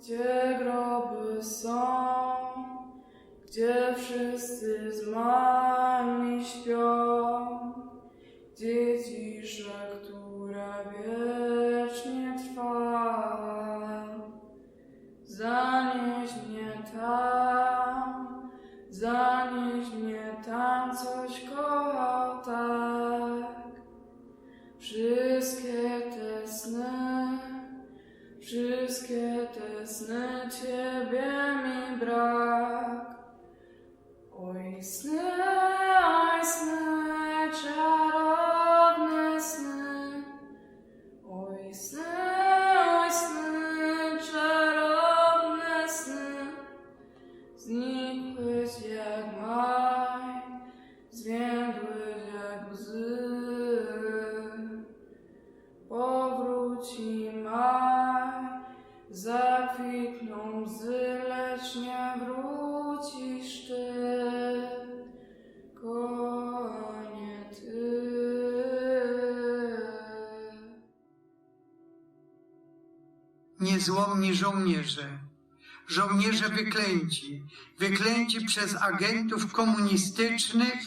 gdzie groby są, gdzie wszyscy zmarli śpią, gdzie cisza, która wiecznie trwa. Zanieś mnie tam, zanieś mnie tam, coś kochał tak. Wszystkie te sny, wszystkie te sny, Ciebie mi brak. Oj sny, niezłomni żołnierze. Żołnierze wyklęci, wyklęci przez agentów komunistycznych,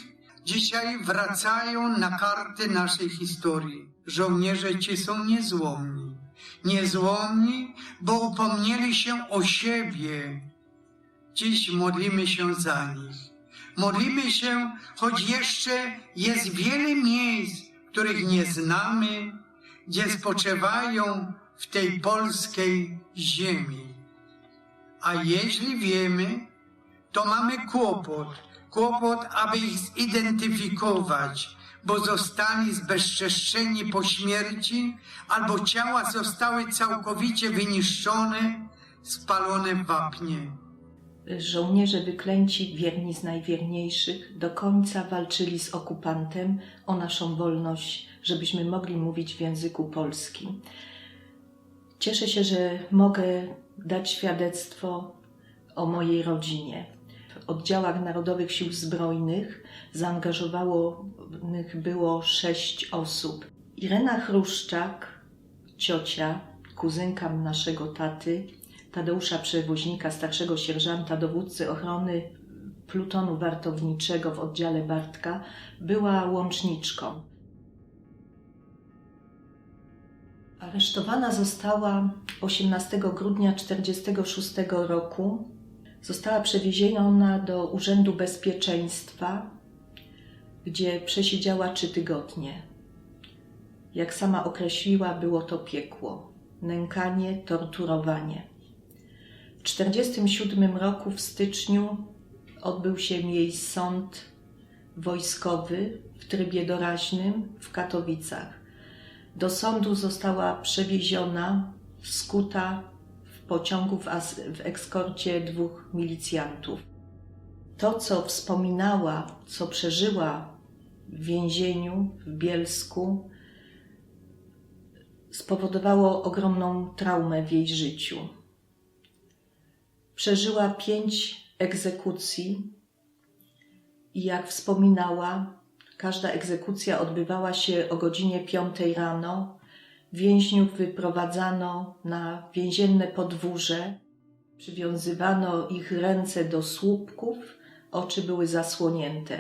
dzisiaj wracają na karty naszej historii. Żołnierze ci są niezłomni. Niezłomni, bo upomnieli się o siebie. Dziś modlimy się za nich. Modlimy się, choć jeszcze jest wiele miejsc, których nie znamy, gdzie spoczywają w tej polskiej ziemi. A jeśli wiemy, to mamy kłopot. Kłopot, aby ich zidentyfikować, bo zostali zbezczeszczeni po śmierci, albo ciała zostały całkowicie wyniszczone, spalone w wapnie. Żołnierze wyklęci, wierni z najwierniejszych, do końca walczyli z okupantem o naszą wolność, żebyśmy mogli mówić w języku polskim. Cieszę się, że mogę dać świadectwo o mojej rodzinie. W oddziałach Narodowych Sił Zbrojnych zaangażowanych było sześć osób. Irena Chruszczak, ciocia, kuzynka naszego taty, Tadeusza Przewoźnika, starszego sierżanta, dowódcy ochrony plutonu wartowniczego w oddziale Bartka, była łączniczką. Aresztowana została 18 grudnia 1946 roku. Została przewieziona do Urzędu Bezpieczeństwa, gdzie przesiedziała trzy tygodnie. Jak sama określiła, było to piekło nękanie, torturowanie. W 1947 roku w styczniu odbył się jej sąd wojskowy w trybie doraźnym w Katowicach. Do sądu została przewieziona, skuta w pociągu w, w ekskorcie dwóch milicjantów. To, co wspominała, co przeżyła w więzieniu w Bielsku, spowodowało ogromną traumę w jej życiu. Przeżyła pięć egzekucji i jak wspominała, każda egzekucja odbywała się o godzinie 5 rano. Więźniów wyprowadzano na więzienne podwórze, przywiązywano ich ręce do słupków, oczy były zasłonięte.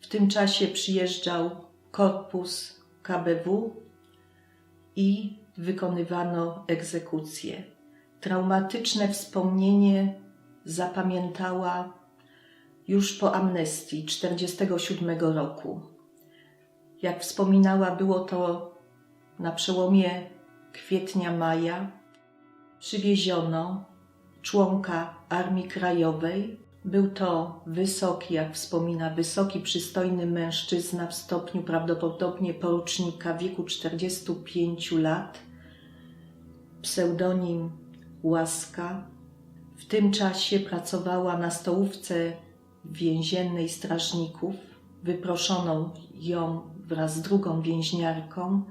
W tym czasie przyjeżdżał korpus KBW i wykonywano egzekucję. Traumatyczne wspomnienie zapamiętała już po amnestii 1947 roku. Jak wspominała, było to na przełomie kwietnia-maja. Przywieziono członka Armii Krajowej. Był to wysoki, jak wspomina, wysoki, przystojny mężczyzna w stopniu prawdopodobnie porucznika wieku 45 lat. Pseudonim Łaska. W tym czasie pracowała na stołówce więziennej strażników. Wyproszono ją wraz z drugą więźniarką,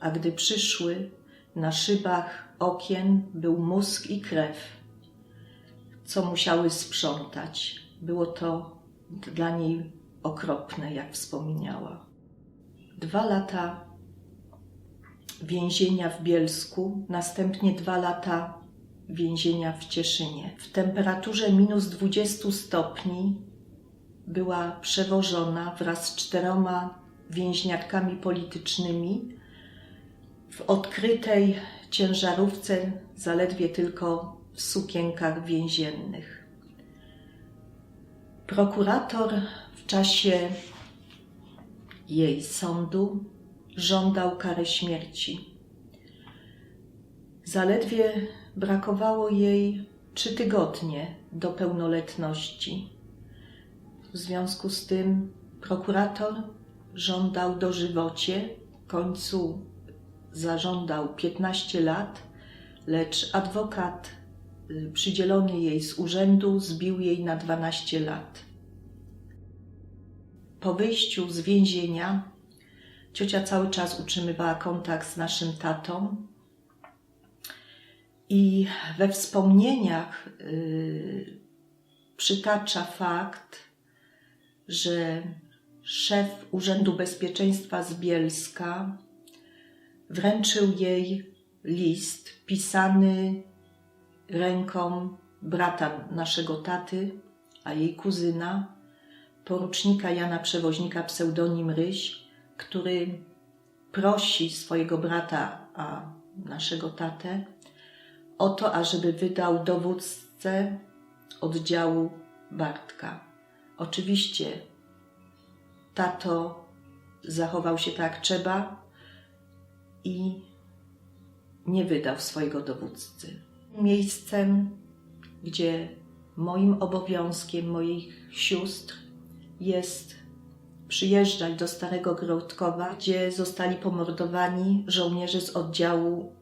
a gdy przyszły, na szybach okien był mózg i krew, co musiały sprzątać. Było to dla niej okropne, jak wspomniała. Dwa lata więzienia w Bielsku, następnie dwa lata więzienia w Cieszynie. W temperaturze minus 20 stopni była przewożona wraz z czteroma więźniatkami politycznymi w odkrytej ciężarówce, zaledwie tylko w sukienkach więziennych. Prokurator w czasie jej sądu żądał kary śmierci. Zaledwie brakowało jej trzy tygodnie do pełnoletności. W związku z tym prokurator żądał dożywocie, w końcu zażądał 15 lat, lecz adwokat y, przydzielony jej z urzędu zbił jej na 12 lat. Po wyjściu z więzienia ciocia cały czas utrzymywała kontakt z naszym tatą i we wspomnieniach y, przytacza fakt, że szef Urzędu Bezpieczeństwa z Bielska wręczył jej list pisany ręką brata naszego taty, a jej kuzyna, porucznika Jana Przewoźnika pseudonim Ryś, który prosi swojego brata, a naszego tatę, o to, ażeby wydał dowódcę oddziału Bartka. Oczywiście tato zachował się tak jak trzeba i nie wydał swojego dowódcy. Miejscem, gdzie moim obowiązkiem, moich sióstr jest przyjeżdżać do Starego Grodkowa, gdzie zostali pomordowani żołnierze z oddziału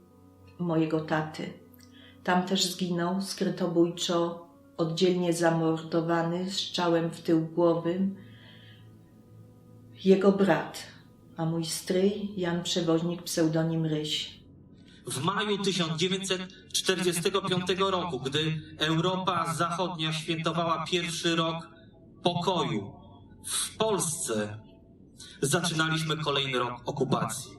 mojego taty. Tam też zginął skrytobójczo, oddzielnie zamordowany, z czałem w tył głowy, jego brat, a mój stryj Jan Przewoźnik, pseudonim Ryś. W maju 1945 roku, gdy Europa Zachodnia świętowała pierwszy rok pokoju, w Polsce zaczynaliśmy kolejny rok okupacji.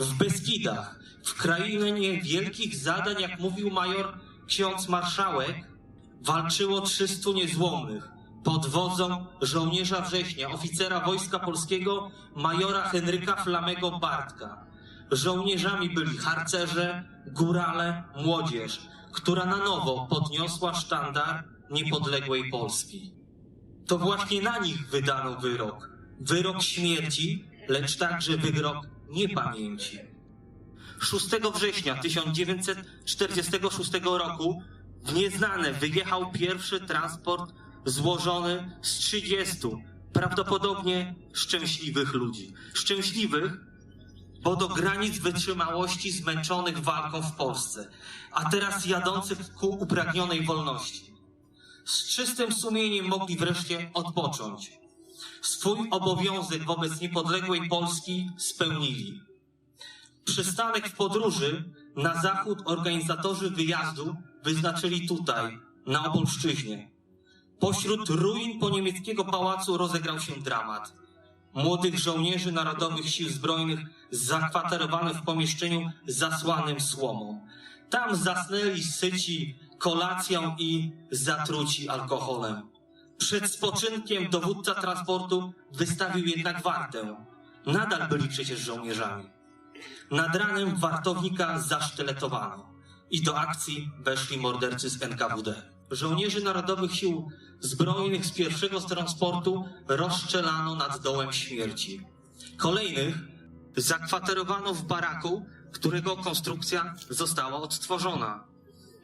W Beskidach, w krainie wielkich zadań, jak mówił major ksiądz marszałek, walczyło 300 niezłomnych pod wodzą żołnierza września, oficera Wojska Polskiego, majora Henryka Flamego Bartka. Żołnierzami byli harcerze, górale, młodzież, która na nowo podniosła sztandar niepodległej Polski. To właśnie na nich wydano wyrok. Wyrok śmierci, lecz także wyrok niepamięci. 6 września 1946 roku w nieznane wyjechał pierwszy transport złożony z 30 prawdopodobnie szczęśliwych ludzi. Szczęśliwych, bo do granic wytrzymałości zmęczonych walką w Polsce, a teraz jadących ku upragnionej wolności. Z czystym sumieniem mogli wreszcie odpocząć. Swój obowiązek wobec niepodległej Polski spełnili. Przystanek w podróży na zachód organizatorzy wyjazdu wyznaczyli tutaj, na Opolszczyźnie. Pośród ruin poniemieckiego pałacu rozegrał się dramat. Młodych żołnierzy Narodowych Sił Zbrojnych zakwaterowano w pomieszczeniu zasłanym słomą. Tam zasnęli syci kolacją i zatruci alkoholem. Przed spoczynkiem dowódca transportu wystawił jednak wartę. Nadal byli przecież żołnierzami. Nad ranem wartownika zasztyletowano i do akcji weszli mordercy z NKWD. Żołnierzy Narodowych Sił Zbrojnych z pierwszego z transportu rozstrzelano nad dołem śmierci. Kolejnych zakwaterowano w baraku, którego konstrukcja została odtworzona.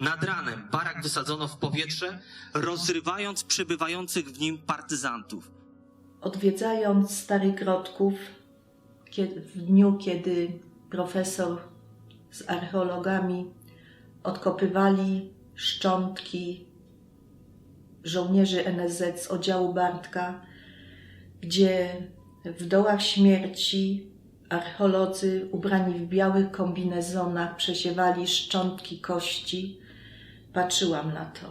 Nad ranem barak wysadzono w powietrze, rozrywając przybywających w nim partyzantów. Odwiedzając Stary Grodków w dniu, kiedy profesor z archeologami odkopywali szczątki żołnierzy NSZ z oddziału Bartka, gdzie w dołach śmierci archeolodzy ubrani w białych kombinezonach przesiewali szczątki kości, patrzyłam na to.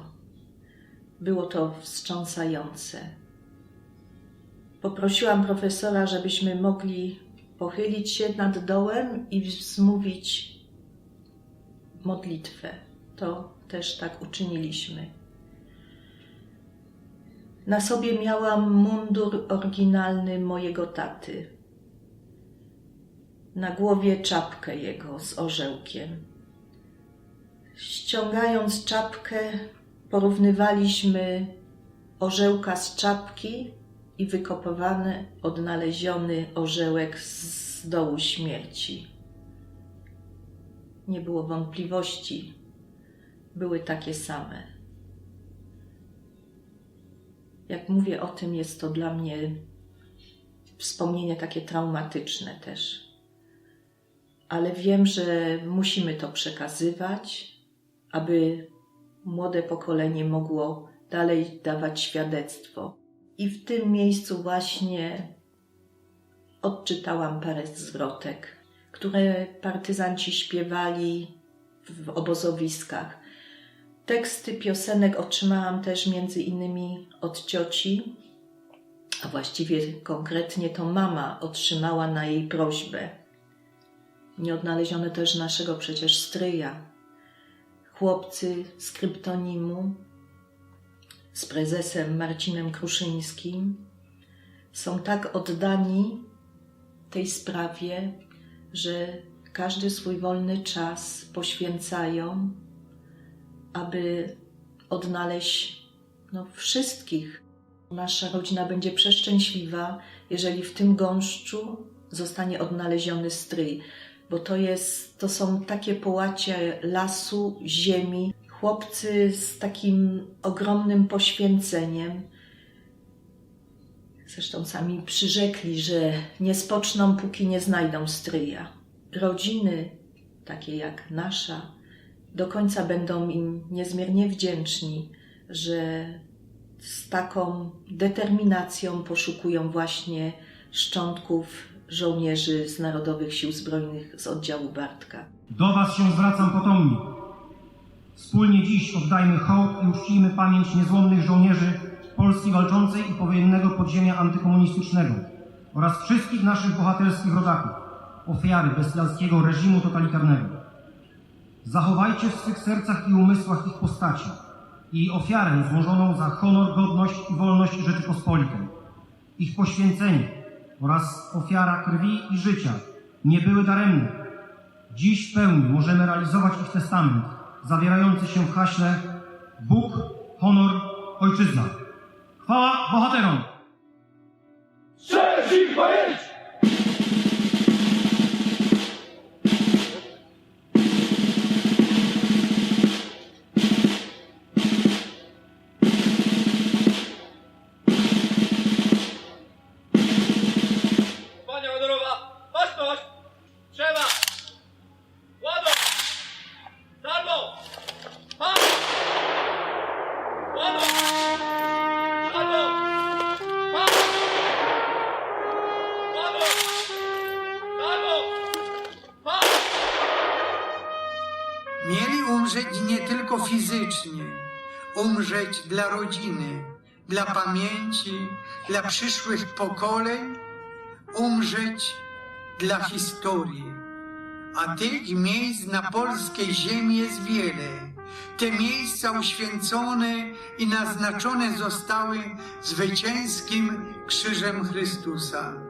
Było to wstrząsające. Poprosiłam profesora, żebyśmy mogli pochylić się nad dołem i wzmówić modlitwę. to też tak uczyniliśmy. Na sobie miałam mundur oryginalny mojego taty. Na głowie czapkę jego z orzełkiem. Ściągając czapkę, porównywaliśmy orzełka z czapki i wykopywany, odnaleziony orzełek z dołu śmierci. Nie było wątpliwości, były takie same. Jak mówię o tym, jest to dla mnie wspomnienie takie traumatyczne też. Ale wiem, że musimy to przekazywać, aby młode pokolenie mogło dalej dawać świadectwo. I w tym miejscu właśnie odczytałam parę zwrotek, które partyzanci śpiewali w obozowiskach. Teksty piosenek otrzymałam też między innymi od cioci, a właściwie konkretnie to mama otrzymała na jej prośbę. Nie odnaleziono też naszego przecież stryja. Chłopcy z kryptonimu z prezesem Marcinem Kruszyńskim są tak oddani tej sprawie, że każdy swój wolny czas poświęcają, aby odnaleźć no, wszystkich. Nasza rodzina będzie przeszczęśliwa, jeżeli w tym gąszczu zostanie odnaleziony stryj, bo to, jest, to są takie połacie lasu, ziemi, chłopcy z takim ogromnym poświęceniem. Zresztą sami przyrzekli, że nie spoczną, póki nie znajdą stryja. Rodziny, takie jak nasza, do końca będą im niezmiernie wdzięczni, że z taką determinacją poszukują właśnie szczątków żołnierzy z Narodowych Sił Zbrojnych z oddziału Bartka. Do Was się zwracam potomni. Wspólnie dziś oddajmy hołd i uczcijmy pamięć niezłomnych żołnierzy Polski walczącej i powojennego podziemia antykomunistycznego oraz wszystkich naszych bohaterskich rodaków, ofiary bestialskiego reżimu totalitarnego. Zachowajcie w swych sercach i umysłach ich postaci i ofiarę złożoną za honor, godność i wolność Rzeczypospolitej. Ich poświęcenie oraz ofiara krwi i życia nie były daremne. Dziś w pełni możemy realizować ich testament, zawierający się w haśle Bóg, honor, ojczyzna. Chwała bohaterom! Strzeż ich pamięć! Umrzeć dla rodziny, dla pamięci, dla przyszłych pokoleń, umrzeć dla historii. A tych miejsc na polskiej ziemi jest wiele. Te miejsca uświęcone i naznaczone zostały zwycięskim krzyżem Chrystusa.